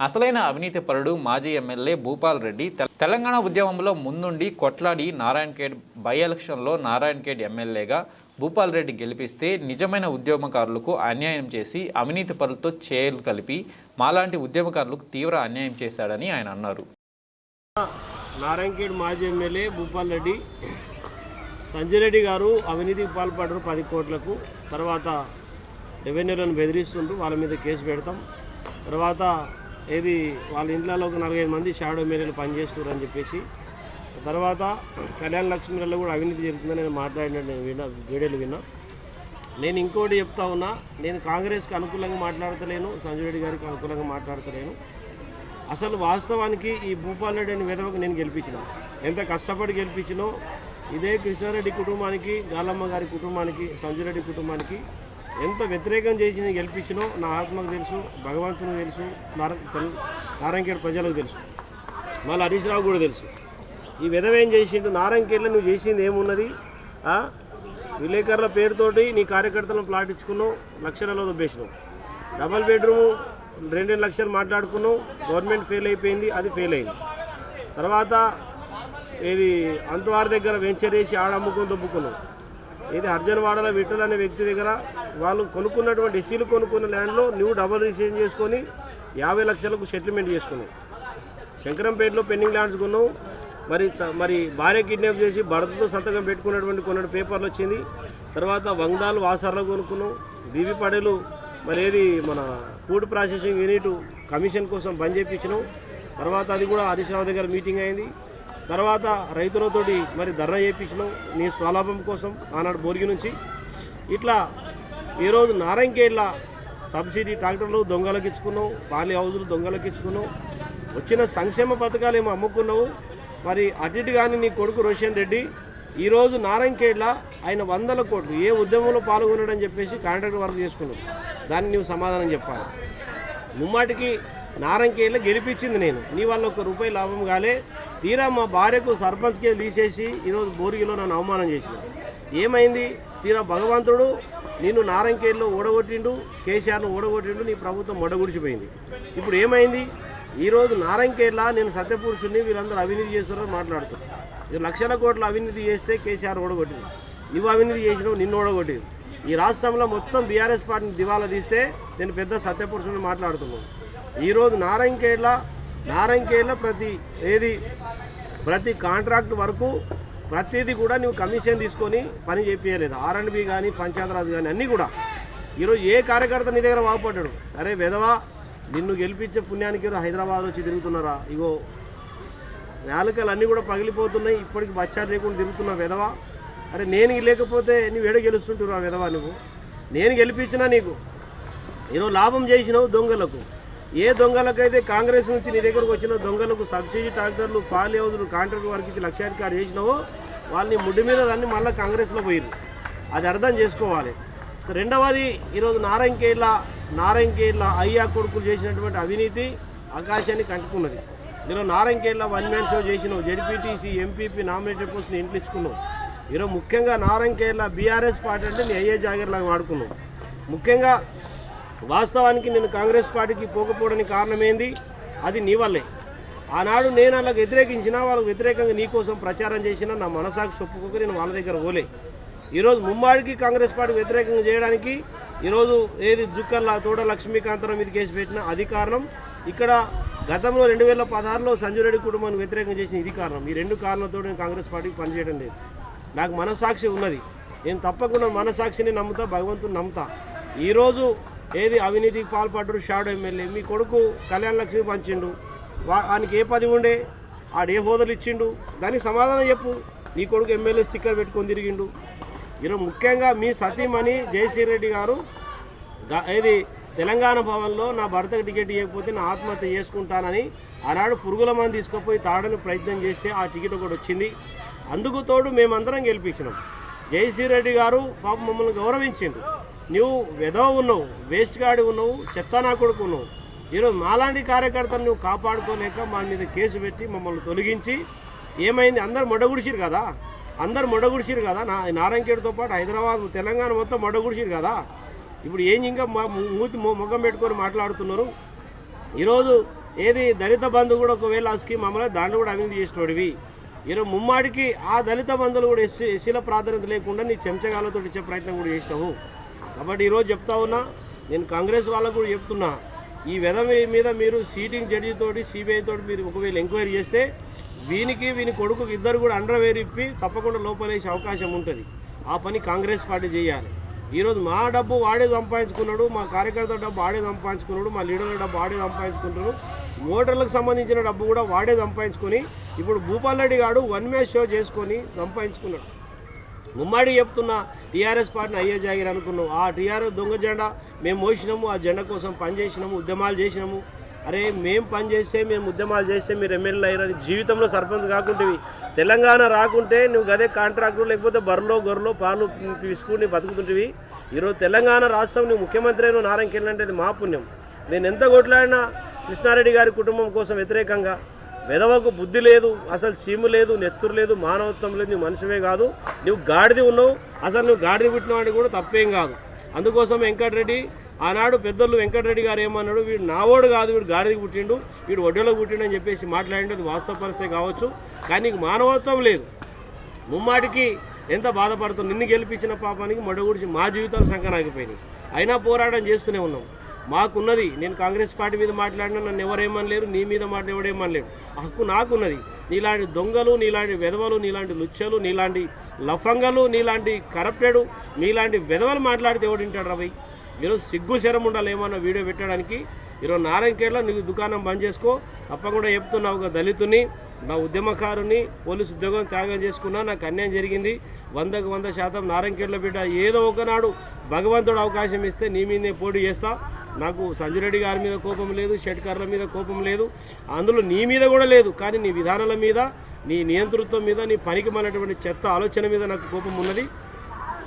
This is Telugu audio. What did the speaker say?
అసలైన అవినీతి పరుడు మాజీ ఎమ్మెల్యే భూపాల్ రెడ్డి తెలంగాణ ఉద్యమంలో ముందుండి కొట్లాడి నారాయణఖేడ్ బై ఎలక్షన్లో నారాయణఖేడ్ ఎమ్మెల్యేగా భూపాల్ రెడ్డి గెలిపిస్తే నిజమైన ఉద్యమకారులకు అన్యాయం చేసి అవినీతి పరులతో చేలు కలిపి మాలాంటి ఉద్యమకారులకు తీవ్ర అన్యాయం చేశాడని ఆయన అన్నారు. నారాయణఖేడ్ మాజీ ఎమ్మెల్యే భూపాల్ రెడ్డి సంజయ్ రెడ్డి గారు అవినీతికి పాల్పడరు పది కోట్లకు. తర్వాత రెవెన్యూలను బెదిరిస్తుండ్రు వాళ్ళ మీద కేసు పెడతాం. తర్వాత ఏది వాళ్ళ ఇంట్లో ఒక నలభై మంది షాడో మేరీలు పనిచేస్తున్నారు అని చెప్పేసి తర్వాత కళ్యాణ లక్ష్మిలలో కూడా అవినీతి జరుగుతుందని నేను మాట్లాడిన నేను విన్నా వీడియోలు విన్నా. నేను ఇంకోటి చెప్తా ఉన్నా నేను కాంగ్రెస్కి అనుకూలంగా మాట్లాడతలేను సంజయ్ రెడ్డి గారికి అనుకూలంగా మాట్లాడతలేను. అసలు వాస్తవానికి ఈ భూపాల్ రెడ్డి అనే విధవకు నేను గెలిపించిన. ఎంత కష్టపడి గెలిపించినో ఇదే కృష్ణారెడ్డి కుటుంబానికి గాలమ్మ గారి కుటుంబానికి సంజయ్ రెడ్డి కుటుంబానికి ఎంత వ్యతిరేకం చేసి నేను గెలిపించినో నా ఆత్మకు తెలుసు భగవంతునికి తెలుసు నారా ప్రజలకు తెలుసు. మళ్ళీ హరీష్ రావు కూడా తెలుసు. ఈ విధమేం ఏం చేసిండు? నారాయణఖేడ్లో నువ్వు చేసింది ఏమున్నది? విలేకరుల పేరుతోటి నీ కార్యకర్తలను ప్లాట్ ఇచ్చుకున్నావు లక్షలలో దుబ్బేసినావు. డబల్ బెడ్రూమ్ రెండు లక్షలు మాట్లాడుకున్నావు గవర్నమెంట్ ఫెయిల్ అయిపోయింది అది ఫెయిల్ అయింది. తర్వాత ఇది అంతవారి దగ్గర వెంచర్ వేసి ఆడ దుబ్బుకున్నావు. ఇది హర్జన్వాడలో విఠల్ అనే వ్యక్తి దగ్గర వాళ్ళు కొనుక్కున్నటువంటి ఎస్సీలు కొనుక్కున్న ల్యాండ్లో నువ్వు డబల్ రిజిస్ట్రేషన్ చేసుకొని యాభై లక్షలకు సెటిల్మెంట్ చేసుకున్నాం. శంకరంపేటలో పెండింగ్ ల్యాండ్స్ కొన్నాం. మరి మరి భార్య కిడ్నాప్ చేసి భర్తతో సంతకం పెట్టుకున్నటువంటి కొన్ని పేపర్లు వచ్చింది. తర్వాత వంగదాలు వాసార్లో కొనుక్కున్నాం. బీబీ పడేలు మరి ఏది మన ఫుడ్ ప్రాసెసింగ్ యూనిట్ కమిషన్ కోసం బంద్ చేయించినాం తర్వాత అది కూడా హరీష్ రావు దగ్గర మీటింగ్ అయింది. తర్వాత రైతులతోటి మరి ధర్నా చేయించినాం నీ స్వలాభం కోసం ఆనాడు బోర్గి నుంచి. ఇట్లా ఈరోజు నారాయణకేళ్ళ సబ్సిడీ ట్రాక్టర్లు దొంగలకు ఇచ్చుకున్నావు పాలి హౌజులు దొంగలకు ఇచ్చుకున్నావు వచ్చిన సంక్షేమ పథకాలు ఏమో అమ్ముకున్నావు. మరి అటు కానీ నీ కొడుకు రోషన్ రెడ్డి ఈరోజు నారాయణఖేడ్ల ఆయన వందల కోట్లు ఏ ఉద్యమంలో పాల్గొన్నాడని చెప్పేసి కాంట్రాక్ట్ వర్క్ చేసుకున్నావు దాన్ని నువ్వు సమాధానం చెప్పాలి. ముమ్మాటికి నారంకేళ్ళ గెలిపించింది నేను. నీ వల్ల ఒక రూపాయి లాభం కాలే. తీరా మా భార్యకు సర్పంచ్కే తీసేసి ఈరోజు బోరిగిలో నన్ను అవమానం చేసింది. ఏమైంది? తీరా భగవంతుడు నిన్ను నారంకేళ్ళలో ఓడగొట్టిండు కేసీఆర్ను ఓడగొట్టిండు నీ ప్రభుత్వం మొడగుడిచిపోయింది. ఇప్పుడు ఏమైంది? ఈరోజు నారంకేళ్ళ నేను సత్యపురుషుని వీళ్ళందరూ అవినీతి చేస్తున్నారని మాట్లాడుతున్నారు లక్షల కోట్ల అవినీతి చేస్తే కేసీఆర్ ఓడగొట్టింది నువ్వు అవినీతి చేసినావు నిన్ను ఓడగొట్టింది ఈ రాష్ట్రంలో మొత్తం బీఆర్ఎస్ పార్టీని దివాలా తీస్తే నేను పెద్ద సత్యపురుషుని మాట్లాడుతున్నాను. ఈరోజు నారాయణకేళ్ళ నారాయణకేళ్ళ ప్రతి ఏది ప్రతి కాంట్రాక్ట్ వరకు ప్రతిదీ కూడా నువ్వు కమిషన్ తీసుకొని పని చేపించలేదు ఆర్ఎండ్బి కానీ పంచాయతీరాజ్ కానీ అన్నీ కూడా. ఈరోజు ఏ కార్యకర్త నీ దగ్గర బాగుపడ్డాడు? అరే వెధవా నిన్ను గెలిపించే పుణ్యానికి ఈరోజు హైదరాబాద్ వచ్చి తిరుగుతున్నారా? ఇగో నాలుకలు అన్నీ కూడా పగిలిపోతున్నాయి. ఇప్పటికి బచ్చారు లేకుండా తిరుగుతున్నా వెధవా. అరే నేను లేకపోతే నువ్వు ఎడ గెలుస్తుంటురా వెధవా నువ్వు? నేను గెలిపించినా నీకు. ఈరోజు లాభం చేసినావు దొంగలకు. ఏ దొంగలకైతే కాంగ్రెస్ నుంచి నీ దగ్గరకు వచ్చిన దొంగలకు సబ్సిడీ ట్రాక్టర్లు పాలి హౌజులు కాంట్రాక్ట్ వర్క్ ఇచ్చి లక్షాధికారి చేసినావో వాళ్ళని ముడ్డి మీద దాన్ని మళ్ళీ కాంగ్రెస్లో పోయిరు అది అర్థం చేసుకోవాలి. రెండవది ఈరోజు నారాయణకేళ్ళ నారాయణకేళ్ళ అయ్యా కొడుకులు చేసినటువంటి అవినీతి ఆకాశాన్ని కంటుకున్నది. ఈరోజు నారాయణకేళ్ళ వన్ మ్యాన్ షో చేసినావు. జడ్పీటీసీ ఎంపీపీ నామినేటెడ్ పోస్ట్ని ఇంట్లో ఈరోజు ముఖ్యంగా నారాయణకేళ్ళ బీఆర్ఎస్ పార్టీ అంటే నీ అయ్యే జాగ్రత్తలాగా వాడుకున్నావు. ముఖ్యంగా వాస్తవానికి నేను కాంగ్రెస్ పార్టీకి పోకపోవడానికి కారణం ఏంది అది నీ వల్లే. ఆనాడు నేను వాళ్ళకి వ్యతిరేకించినా వాళ్ళకి వ్యతిరేకంగా నీ కోసం ప్రచారం చేసినా నా మనసాకు చొప్పుకోక నేను వాళ్ళ దగ్గర పోలే. ఈరోజు ముమ్మాడికి కాంగ్రెస్ పార్టీ వ్యతిరేకంగా చేయడానికి ఈరోజు ఏది జుక్కల్లా తోడ లక్ష్మీకాంతరావు మీద కేసు పెట్టిన అది కారణం. ఇక్కడ గతంలో రెండు వేల పదహారులో సంజయ్ రెడ్డి కుటుంబాన్ని వ్యతిరేకం చేసిన ఇది కారణం. ఈ రెండు కారణాలతో నేను కాంగ్రెస్ పార్టీకి పనిచేయడం లేదు. నాకు మనసాక్షి ఉన్నది. నేను తప్పకుండా మనసాక్షిని నమ్ముతా భగవంతుని నమ్ముతా. ఈరోజు ఏది అవినీతికి పాల్పడ్డారు షాడో ఎమ్మెల్యే. మీ కొడుకు కళ్యాణ లక్ష్మి పంచిండు. వానికి ఏ పది ఉండే? ఆడు ఏ హోదాలు ఇచ్చిండు? దానికి సమాధానం చెప్పు. నీ కొడుకు ఎమ్మెల్యే స్టిక్కర్ పెట్టుకొని తిరిగిండు. ఈరోజు ముఖ్యంగా మీ సతీమణి జయశ్రీ రెడ్డి గారు ఇది ఏది తెలంగాణ భవన్లో నా భర్తకు టికెట్ ఇవ్వకపోతే నా ఆత్మహత్య చేసుకుంటానని ఆనాడు పురుగుల మంది తీసుకుపోయి తాడని ప్రయత్నం చేస్తే ఆ టికెట్ ఒకటి వచ్చింది. అందుకు తోడు మేమందరం గెలిపించినాం. జయశ్రీ రెడ్డి గారు పాప మమ్మల్ని గౌరవించిండు. నువ్వు వెధవ ఉన్నావు వేస్ట్ గాడి ఉన్నావు చెత్తనా కొడుకు ఉన్నావు. ఈరోజు మాలాంటి కార్యకర్తలు నువ్వు కాపాడుకోలేక మా మీద కేసు పెట్టి మమ్మల్ని తొలగించి ఏమైంది? అందరు మొడగుడిసిరు కదా? అందరు మొడగుడిసిరు కదా? నా నారాయణఖేడ్తో పాటు హైదరాబాద్ తెలంగాణ మొత్తం మొడగుడిసిరు కదా? ఇప్పుడు ఏం ఇంకా మా మూతి ముఖం పెట్టుకొని మాట్లాడుతున్నారు? ఈరోజు ఏది దళిత బంధు కూడా ఒకవేళ ఆ స్కీమ్ అమలు దాంట్లో కూడా అభివృద్ధి చేసినోడివి ఈరోజు ముమ్మాడికి ఆ దళిత బంధువులు కూడా ఎస్సీ ఎస్సీల ప్రాధాన్యత లేకుండా నీ చెంచగాలతో ఇచ్చే ప్రయత్నం కూడా చేసినావు. కాబట్టి ఈరోజు చెప్తా ఉన్నా నేను కాంగ్రెస్ వాళ్ళకు కూడా చెప్తున్నా ఈ విధం మీద మీరు సీటింగ్ జడ్జితోటి సిబిఐ తోటి మీరు ఒకవేళ ఎంక్వైరీ చేస్తే వీనికి వీని కొడుకు ఇద్దరు కూడా అండర్వేర్ ఇప్పి తప్పకుండా లోపలేసే అవకాశం ఉంటుంది. ఆ పని కాంగ్రెస్ పార్టీ చేయాలి. ఈరోజు మా డబ్బు వాడే సంపాదించుకున్నాడు మా కార్యకర్త డబ్బు వాడే సంపాదించుకున్నాడు మా లీడర్ల డబ్బు వాడే సంపాదించుకుంటున్నాడు ఓటర్లకు సంబంధించిన డబ్బు కూడా వాడే సంపాదించుకొని ఇప్పుడు భూపాల్ రెడ్డి గారు వన్ మ్యాచ్ షో చేసుకొని సంపాదించుకున్నాడు. ముమ్మాడి చెప్తున్నా టీఆర్ఎస్ పార్టీని అయ్యే జాగిరి అనుకున్నాం ఆ టీఆర్ఎస్ దొంగ జెండా మేము మోసినాము ఆ జెండా కోసం పనిచేసినాము ఉద్యమాలు చేసినాము. అరే మేము పనిచేస్తే మేము ఉద్యమాలు చేస్తే మీరు ఎమ్మెల్యేలు అయ్యారని జీవితంలో సర్పంచ్ కాకుంటేవి తెలంగాణ రాకుంటే నువ్వు గదే కాంట్రాక్టు లేకపోతే బర్రలో గొర్రెలో పాలు పిసుకుని బతుకుతుంటివి. ఈరోజు తెలంగాణ రాష్ట్రం నువ్వు ముఖ్యమంత్రి అయినా నారాయణ అది మా పుణ్యం. నేను ఎంత కొట్లాడినా కృష్ణారెడ్డి గారి కుటుంబం కోసం వ్యతిరేకంగా వెదవకు బుద్ధి లేదు అసలు చీము లేదు నెత్తురు లేదు మానవత్వం లేదు నువ్వు మనిషివే కాదు. నువ్వు గాడిది ఉన్నావు అసలు నువ్వు గాడిద పుట్టినవాడిని కూడా తప్పేం కాదు. అందుకోసం వెంకటరెడ్డి ఆనాడు పెద్దలు వెంకటరెడ్డి గారు ఏమన్నాడు వీడు నావోడు కాదు వీడు గాడిదకి పుట్టిండు వీడు ఒడ్డలో పుట్టిండు అని చెప్పేసి మాట్లాడిండు అది వాస్తవ పరిస్థితి కావచ్చు. కానీ నీకు మానవత్వం లేదు. ముమ్మాటికి ఎంత బాధపడుతుంది నిన్ను గెలిపించిన పాపానికి మొడగుడిచి మా జీవితాలు సంకనాగిపోయినాయి అయినా పోరాటం చేస్తూనే ఉన్నాం. మాకున్నది. నేను కాంగ్రెస్ పార్టీ మీద మాట్లాడినా నన్ను ఎవరేమనలేరు నీ మీద మాట ఎవడేమనలేరు. హక్కు నాకున్నది. నీలాంటి దొంగలు నీలాంటి వెధవలు నీలాంటి లుచ్చలు నీలాంటి లఫంగలు నీలాంటి కరప్టెడు నీలాంటి వెధవలు మాట్లాడితే ఎవడు వింటాడు రవి ఈరోజు సిగ్గు శరం ఉండాలి ఏమన్నా వీడియో పెట్టడానికి. ఈరోజు నారాయణఖేడ్లో నీకు దుకాణం బంద్ చేసుకో. తప్పకుండా చెప్తున్నా ఒక దళితుని నా ఉద్యమకారుని పోలీసు ఉద్యోగం త్యాగం చేసుకున్నా నాకు అన్యాయం జరిగింది. వందకు వంద శాతం నారాయణఖేడ్లో బిడ్డ ఏదో ఒకనాడు భగవంతుడు అవకాశం ఇస్తే నీ మీదే పోటీ చేస్తా. నాకు సంజయ్ రెడ్డి గారి మీద కోపం లేదు షెట్కర్ల మీద కోపం లేదు. అందులో నీ మీద కూడా లేదు కానీ నీ విధానాల మీద నీ నియంతృత్వం మీద నీ పనికి మనటువంటి చెత్త ఆలోచన మీద నాకు కోపం ఉన్నది.